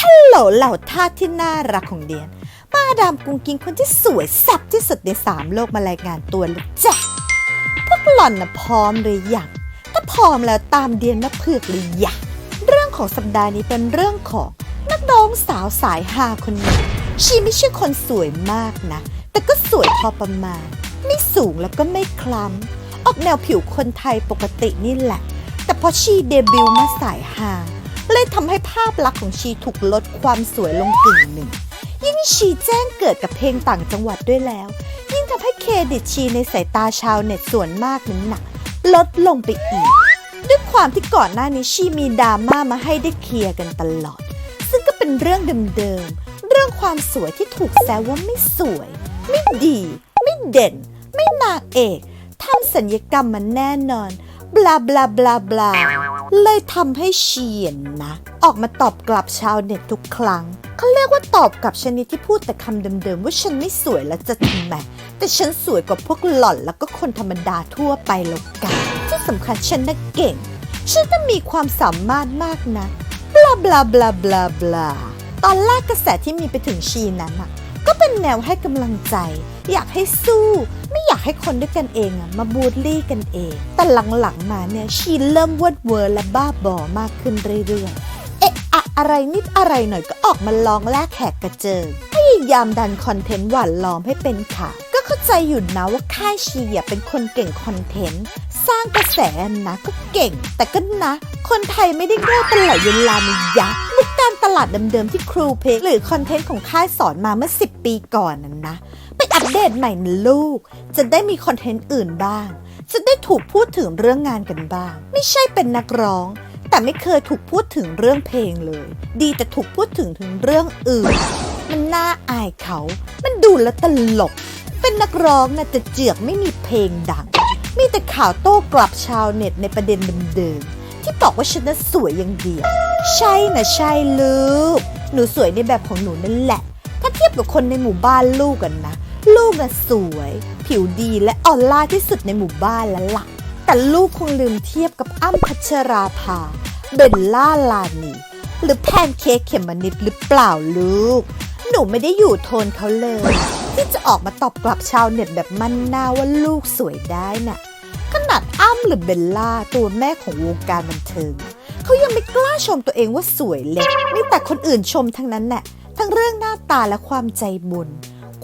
ฮัลโหลเหล่าทาสที่น่ารักของเดียน มาดามกุ้งกิ้งคนที่สวยแซ่บที่สุดในสามโลกมารายงานตัวแล้วจ้ะ พวกหล่อนนะพร้อมหรือยังถ้าพร้อมแล้วตามเดียนมาเผือกหรือยังเรื่องของสัปดาห์นี้เป็นเรื่องของนักร้องสาวสายฮาคนหนึ่งชีไม่ใช่คนสวยมากนะ แต่ก็สวยพอประมาณ ไม่สูงแล้วก็ไม่คล้ำ ออกแนวผิวคนไทยปกตินี่แหละ แต่พอชีเดบิวมาสายฮาเลยทำให้ภาพลักษณ์ของชีถูกลดความสวยลงกึ่งหนึ่ง ยิ่งชีแจ้งเกิดกับเพลงต่างจังหวัดด้วยแล้ว ยิ่งทำให้เครดิตชีในสายตาชาวเน็ตส่วนมากนั้นหนัก ลดลงไปอีก ด้วยความที่ก่อนหน้านี้ชีมีดราม่ามาให้ได้เคลียร์กันตลอด ซึ่งก็เป็นเรื่องเดิมๆ เรื่องความสวยที่ถูกแซวว่าไม่สวย ไม่ดี ไม่เด่น ไม่นางเอก สัญญกรรมมาแน่นอนบลาบลาบลาบลาเลยทำให้เชียนนะ ออกมาตอบกลับชาวเน็ตทุกครั้งเขาเรียกว่าตอบกลับชนิดที่พูดแต่คำเดิมๆ ว่าฉันไม่สวยแล้วจะทำไมแต่ฉันสวยกว่าพวกหล่อนแล้วก็คนธรรมดาทั่วไปแล้วกันที่สำคัญฉันน่ะเก่ง ฉันน่ะมีความสามารถมากนะบลาบลาบลาบลาบลาตอนแรกกระแสที่มีไปถึงชีนั้นอะก็เป็นแนวให้กำลังใจ อยากให้สู้ ไม่อยากให้คนด้วยกันเองอะมาบูลลี่กันเอง แต่หลังๆมาเนี่ยชีเริ่มวดเวอร์และบ้าบอมากขึ้นเรื่อยๆเอ๊ะอะอะไรนิดอะไรหน่อยก็ออกมาลองแลกแขกกระเจิงพยายามดันคอนเทนต์หวานล้อมให้เป็นข่าวก็เข้าใจอยู่นะว่าค่ายชีเป็นคนเก่งคอนเทนต์สร้างกระแสนะก็เก่ง แต่ก็นะ คนไทยไม่ได้โง่ตลอดเวลามียักษ์มุกการตลาดเดิมๆที่ครูเพลหรือคอนเทนต์ของค่ายสอนมาเมื่อ 10 ปีก่อนนั้นนะ เดตใหม่นะลูก จะได้มีคอนเทนต์อื่นบ้าง จะได้ถูกพูดถึงเรื่องงานกันบ้าง ไม่ใช่เป็นนักร้อง แต่ไม่เคยถูกพูดถึงเรื่องเพลงเลย ดีแต่ถูกพูดถึงถึงเรื่องอื่น มันน่าอายเขา มันดูแล้วตลก เป็นนักร้องนะแต่เจือกไม่มีเพลงดัง มีแต่ข่าวโต้กลับชาวเน็ตในประเด็นเดิมๆที่บอกว่าฉันน่ะสวยอย่างเดียว ใช่นะใช่ลูก หนูสวยในแบบของหนูนั่นแหละ ถ้าเทียบกับคนในหมู่บ้านลูกกันนะ ลูกน่ะสวย ผิวดีและอ่อร่าที่สุดในหมู่บ้านแล้วล่ะ แต่ลูกคงลืมเทียบกับอ้ำพัชราภา เบลล่าลานีหรือแพนเค้กเขมมนิดหรือเปล่าลูก หนูไม่ได้อยู่โทนเขาเลย ที่จะออกมาตอบกลับชาวเน็ตแบบมั่นหน้าว่าลูกสวยได้น่ะ ขนาดอ้ำหรือเบลล่าตัวแม่ของวงการบันเทิงเขายังไม่กล้าชมตัวเองว่าสวยเลยมีแต่คนอื่นชมทั้งนั้นแหละทั้งเรื่องหน้าตาและความใจบุญ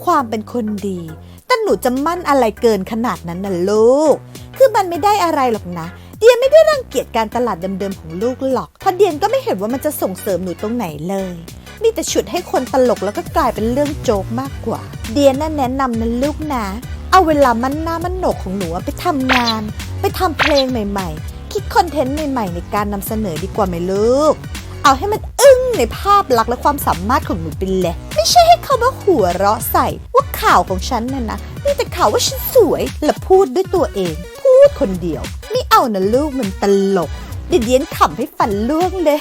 ความเป็นคนดี แต่หนูจะมั่นอะไรเกินขนาดนั้นน่ะลูก คือมันไม่ได้อะไรหรอกนะ เดียนไม่ได้รังเกียจการตลาดเดิมๆของลูกหรอกเพราะเดียนก็ไม่เห็นว่ามันจะส่งเสริมหนูตรงไหนเลย มีแต่ฉุดให้คนตลกแล้วก็กลายเป็นเรื่องโจกมากกว่า เดียนน่ะแนะนำนะลูกนะ เอาเวลามันหน้ามันโหนกของหนูไปทำงาน ไปทำเพลงใหม่ๆ คิดคอนเทนต์ใหม่ๆ ในการนำเสนอดีกว่าไหมลูก เอาให้มันอึ้งในภาพลักษณ์และความสามารถของหนูไปเลย เขามาหัวเราะใส่ว่าข่าวของฉันน่ะนะมีแต่ข่าวว่าฉันสวยและพูดด้วยตัวเอง พูดคนเดียว ไม่เอานะลูกมันตลกเดี๋ยวเดียนขำให้ฟันล่วงเลย